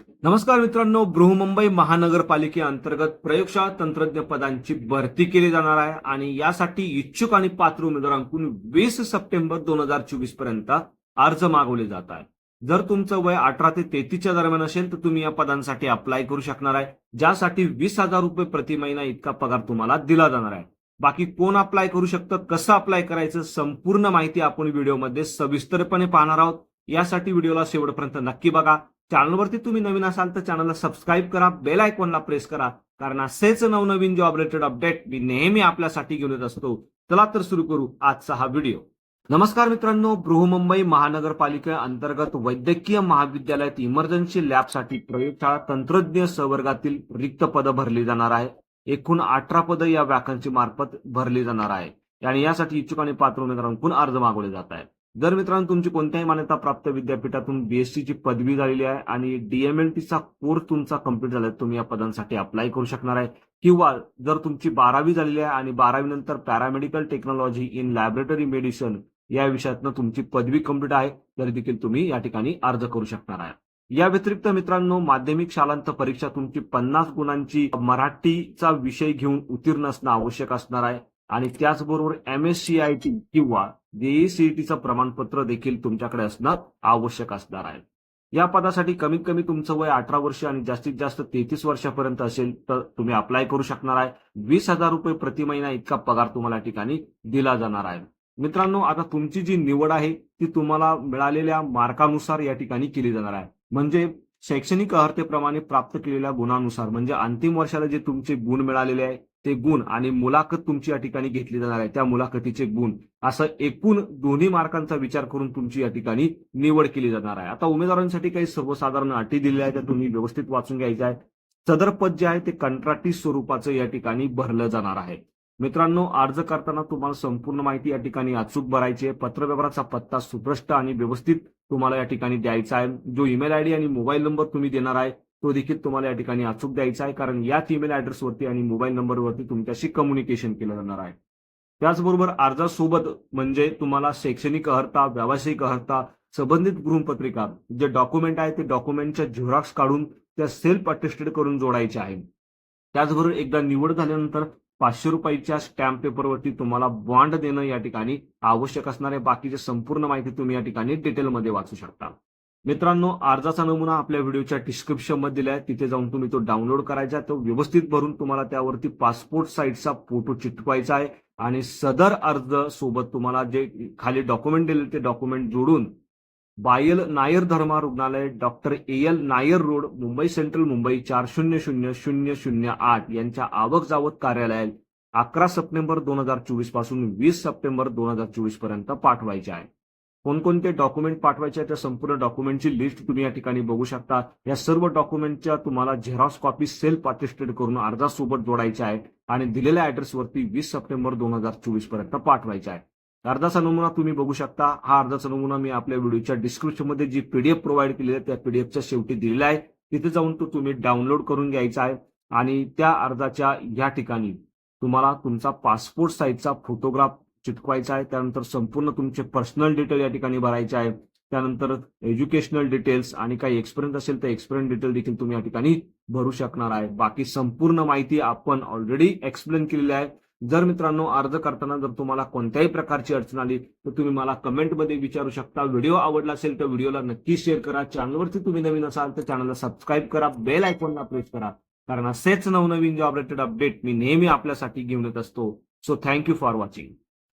नमस्कार मित्रांनो बृहमुंबई महानगरपालिकेअंतर्गत प्रयोगशाळा तंत्रज्ञ पदांची भरती केली जाणार आहे आणि यासाठी इच्छुक आणि पात्र उमेदवारांकडून वीस सप्टेंबर दोन हजार चोवीसपर्यंत अर्ज मागवले जात आहे जर तुमचं वय अठरा ते तेहतीसच्या दरम्यान असेल तर तुम्ही या पदांसाठी अप्लाय करू शकणार आहे ज्यासाठी वीस हजार रुपये प्रति महिना इतका पगार तुम्हाला दिला जाणार आहे. बाकी कोण अप्लाय करू शकतं कसं अप्लाय करायचं संपूर्ण माहिती आपण व्हिडिओमध्ये सविस्तरपणे पाहणार आहोत. यासाठी व्हिडिओला शेवटपर्यंत नक्की बघा. चॅनलवरती तुम्ही नवीन असाल तर चॅनलला सबस्क्राईब करा बेल आयकॉनला प्रेस करा कारण असेच नवनवीन जॉब रिलेटेड अपडेट मी नेहमी आपल्यासाठी घेऊन येत असतो. चला तर सुरू करू आजचा हा व्हिडिओ नमस्कार मित्रांनो बृहमुंबई महानगरपालिके अंतर्गत वैद्यकीय महाविद्यालयात इमर्जन्सी लॅबसाठी प्रयोगशाळा तंत्रज्ञ संवर्गातील रिक्त पदं भरली जाणार आहे. एकूण अठरा पदं या वॅकन्सी मार्फत भरली जाणार आहे. आणि यासाठी इच्छुक आणि पात्र उमेदवारांकडून अर्ज मागवले जात आहेत. जर मित्रांनो तुमची कोणत्याही मान्यता प्राप्त विद्यापीठातून बीएससी ची पदवी झालेली आहे आणि डीएमएलटीचा कोर्स तुमचा कंप्लीट झाला तुम्ही या पदांसाठी अप्लाय करू शकणार आहे. किंवा जर तुमची बारावी झालेली आहे आणि बारावी नंतर paramedical technology in laboratory medicine या विषयातनं तुमची पदवी कंप्लीट आहे तरी देखील तुम्ही या ठिकाणी अर्ज करू शकणार आहे. या व्यतिरिक्त मित्रांनो माध्यमिक शालांत परीक्षा तुमची पन्नास गुणांची मराठीचा विषय घेऊन उत्तीर्ण असणं आवश्यक असणार आहे. आणि त्याचबरोबर M S C I T किंवा जेईसीईटीचं प्रमाणपत्र देखील तुमच्याकडे असणं आवश्यक असणार आहे. या पदासाठी कमीत कमी तुमचं वय अठरा वर्ष आणि जास्तीत जास्त तेहतीस वर्षापर्यंत असेल तर तुम्ही अप्लाय करू शकणार आहे. वीस हजार रुपये प्रति महिना इतका पगार तुम्हाला या ठिकाणी दिला जाणार आहे. मित्रांनो आता तुमची जी निवड आहे ती तुम्हाला मिळालेल्या मार्कानुसार या ठिकाणी केली जाणार आहे. म्हणजे शैक्षणिक अर्हतेप्रमाणे प्राप्त केलेल्या गुणानुसार म्हणजे अंतिम वर्षाला जे तुमचे गुण मिळालेले आहे ते गुण आणि मुलाखत तुमची या ठिकाणी घेतली जाणार आहे. त्या मुलाखतीचे गुण. असं एकूण दोन्ही मार्कांचा विचार करून तुमची या ठिकाणी निवड केली जाणार आहे. आता उमेदवारांसाठी काही सर्वसाधारण अटी दिलेल्या आहेत त्या तुम्ही व्यवस्थित वाचून घ्यायच्या आहे सदर पद जे आहे ते कंत्राटी स्वरूपाचं या ठिकाणी भरलं जाणार आहे. मित्रांनो अर्ज करताना तुम्हाला संपूर्ण माहिती या ठिकाणी अचूक भरायची आहे. पत्रव्यवहाराचा पत्ता सुप्रष्ट आणि व्यवस्थित तुम्हाला या ठिकाणी द्यायचा आहे. जो ईमेल आयडी आणि मोबाईल नंबर तुम्ही देणार आहे तो देखील तुम्हाला या ठिकाणी अचूक द्यायचा आहे. कारण याच ईमेल ऍड्रेसवरती आणि मोबाईल नंबरवरती तुमच्याशी कम्युनिकेशन केलं जाणार आहे. त्याचबरोबर अर्जासोबत म्हणजे तुम्हाला शैक्षणिक अर्हता व्यावसायिक अर्हता संबंधित गृहपत्रिका जे डॉक्युमेंट आहे ते डॉक्युमेंटच्या झेरॉक्स काढून त्या सेल्फ अटेस्टेड करून जोडायचे आहे. त्याचबरोबर एकदा निवड झाल्यानंतर पाचशे रुपयाच्या स्टॅम्प पेपरवरती तुम्हाला बॉन्ड देणं या ठिकाणी आवश्यक असणारे बाकीचे बाकीची संपूर्ण माहिती तुम्ही या ठिकाणी डिटेलमध्ये वाचू शकता. मित्रांनो अर्जाचा नमुना आपल्या व्हिडिओच्या डिस्क्रिप्शन दिला आहे तिथे जाऊन तुम्ही तो डाउनलोड करायचा तो व्यवस्थित भरून तुम्हाला त्यावरती पासपोर्ट साईजचा फोटो चिटकवायचा आहे. आणि सदर अर्ज सोबत तुम्हाला जे खाली डॉक्युमेंट दिले ते डॉक्युमेंट जोडून बायल नायर धर्मा रुग्णालय doctor A L Nair road Mumbai central Mumbai चार शून्य शून्य शून्य शून्य आठ यांच्या आवक जावक कार्यालयात अकरा सप्टेंबर दोन हजार चोवीसपासून वीस सप्टेंबर दोन हजार चोवीसपर्यंत पाठवायचे आहे. कोणकोणते डॉक्युमेंट पाठवायचे आहे त्या संपूर्ण डॉक्युमेंटची लिस्ट तुम्ही या ठिकाणी बघू शकता. या सर्व डॉक्युमेंटच्या तुम्हाला झेरॉक्स कॉपी सेल्फ अटेस्टेड करून अर्जासोबत जोडायच्या आहे आणि दिलेल्या ऍड्रेसवरती वीस सप्टेंबर दोन हजार चोवीसपर्यंत पाठवायचे आहे अर्धाचा नमुना तुम्ही बघू शकता. हा अर्धाचा नमुना मी आपल्या व्हिडिओच्या डिस्क्रिप्शनमध्ये जी पीडीएफ प्रोव्हाइड केलेली आहे त्या पीडीएफच्या शेवटी दिलेला आहे. तिथे जाऊन तो तुम्ही डाउनलोड करून घ्यायचा आहे. आणि त्या अर्जाच्या या ठिकाणी तुम्हाला तुमचा पासपोर्ट साईजचा फोटोग्राफ चिटकवायचा आहे. त्यानंतर संपूर्ण तुमचे पर्सनल डिटेल या ठिकाणी भरायचे आहे. त्यानंतर एज्युकेशनल डिटेल्स आणि काही एक्सपिरियन्स असेल तर एक्सपिरियन्स डिटेल देखील तुम्ही या ठिकाणी भरू शकणार आहे. बाकी संपूर्ण माहिती आपण ऑलरेडी एक्सप्लेन केलेली आहे. जर मित्रांनो अर्ज करताना जर तुम्हाला कोणत्याही प्रकारची अडचण आली तर तुम्ही मला कमेंटमध्ये विचारू शकता. व्हिडिओ आवडला असेल तर व्हिडिओला नक्की शेअर करा. चॅनलवरती तुम्ही नवीन असाल तर चॅनलला सबस्क्राईब करा. बेल आयकॉनला प्रेस करा. कारण असेच नवनवीन जॉब रिलेटेड अपडेट मी नेहमी आपल्यासाठी घेऊन येत असतो. So thank you for watching